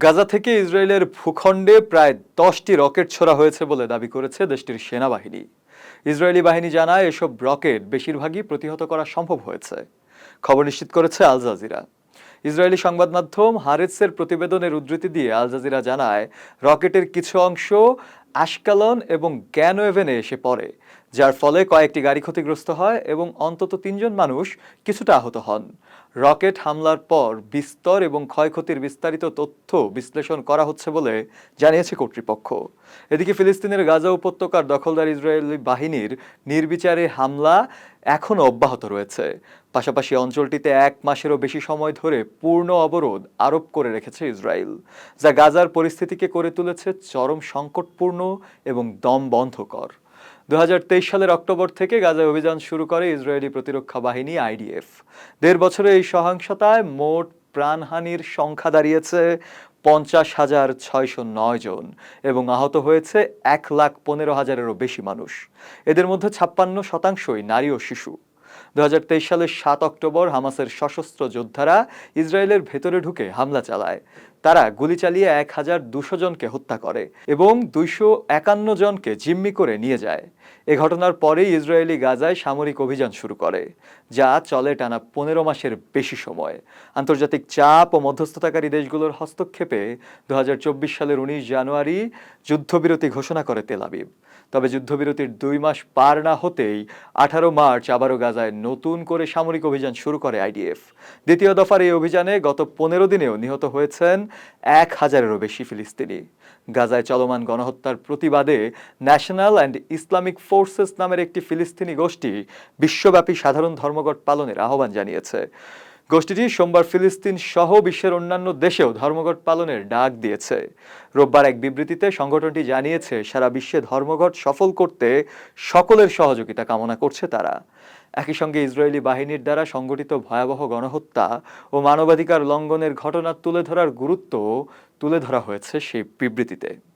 গাজা থেকে ইসরায়েলের ভূখণ্ডে প্রায় দশটি রকেট ছোড়া হয়েছে বলে দাবি করেছে দেশটির সেনাবাহিনী। ইসরায়েলি বাহিনী জানায় এসব রকেট বেশিরভাগই প্রতিহত করা সম্ভব হয়েছে। খবর নিশ্চিত করেছে আল জাজিরা। ইসরায়েলি সংবাদ মাধ্যম হারেতসের প্রতিবেদনের উদ্ধৃতি দিয়ে আল জাজিরা জানায়, রকেটের কিছু অংশ আশকালন এবং গ্যানওয়েভেনে এসে পড়ে। যার ফলে কয়েকটি গাড়ি ক্ষতিগ্রস্ত হয় এবং অন্তত তিনজন মানুষ কিছুটা আহত হন। রকেট হামলার পর বিস্তর এবং ক্ষয়ক্ষতির বিস্তারিত তথ্য বিশ্লেষণ করা হচ্ছে বলে জানিয়েছে কর্তৃপক্ষ। এদিকে ফিলিস্তিনের গাজা উপত্যকার দখলদার ইসরায়েলি বাহিনীর নির্বিচারে হামলা এখনও অব্যাহত রয়েছে। পাশাপাশি অঞ্চলটিতে এক মাসেরও বেশি সময় ধরে পূর্ণ অবরোধ আরোপ করে রেখেছে ইসরায়েল, যা গাজার পরিস্থিতিকে করে তুলেছে চরম সংকটপূর্ণ এবং দম বন্ধকর। দু হাজার তেইশ সালের অক্টোবর থেকে গাজায় অভিযান শুরু করে ইসরায়েলি প্রতিরক্ষা বাহিনী, আইডিএফ। দেড় বছরে এই সহিংসতায় মোট প্রাণহানির সংখ্যা দাঁড়িয়েছে পঞ্চাশ হাজার ছয়শো নয় জন এবং আহত হয়েছে এক লাখ পনেরো হাজারেরও বেশি মানুষ। এদের মধ্যে ছাপ্পান্ন শতাংশই নারী ও শিশু। দু হাজার তেইশ সালের সাত অক্টোবর হামাসের সশস্ত্র যোদ্ধারা ইসরায়েলের ভেতরে ঢুকে হামলা চালায়। তারা গুলি চালিয়ে এক হাজার দুশো জনকে হত্যা করে এবং দুইশো একান্ন জনকে জিম্মি করে নিয়ে যায়। এ ঘটনার পরেই ইসরায়েলি গাজায় সামরিক অভিযান শুরু করে, যা চলে টানা পনেরো মাসের বেশি সময়। আন্তর্জাতিক চাপ ও মধ্যস্থতাকারী দেশগুলোর হস্তক্ষেপে দু হাজার চব্বিশ সালের উনিশ জানুয়ারি যুদ্ধবিরতি ঘোষণা করে তেল আবিব। তবে যুদ্ধবিরতির দুই মাস পার না হতেই আঠারো মার্চ আবারও গাজায় নতুন করে সামরিক অভিযান শুরু করে আইডিএফ। দ্বিতীয় দফার এই অভিযানে গত পনেরো দিনেও নিহত হয়েছেন এক হাজারেরও বেশি ফিলিস্তিনি। গাজায় চলমান গণহত্যার প্রতিবাদে ন্যাশনাল অ্যান্ড ইসলামিক ফোর্সেস নামের একটি ফিলিস্তিনি গোষ্ঠী বিশ্বব্যাপী সাধারণ ধর্মঘট পালনের আহ্বান জানিয়েছে। গোষ্ঠীটি সোমবার ফিলিস্তিন সহ বিশ্বের অন্যান্য দেশেও ধর্মঘট পালনের ডাক দিয়েছে। রোববার এক বিবৃতিতে সংগঠনটি জানিয়েছে, সারা বিশ্বে ধর্মঘট সফল করতে সকলের সহযোগিতা কামনা করছে তারা। একই সঙ্গে ইসরায়েলি বাহিনীর দ্বারা সংগঠিত ভয়াবহ গণহত্যা ও মানবাধিকার লঙ্ঘনের ঘটনা তুলে ধরার গুরুত্ব তুলে ধরা হয়েছে সেই বিবৃতিতে।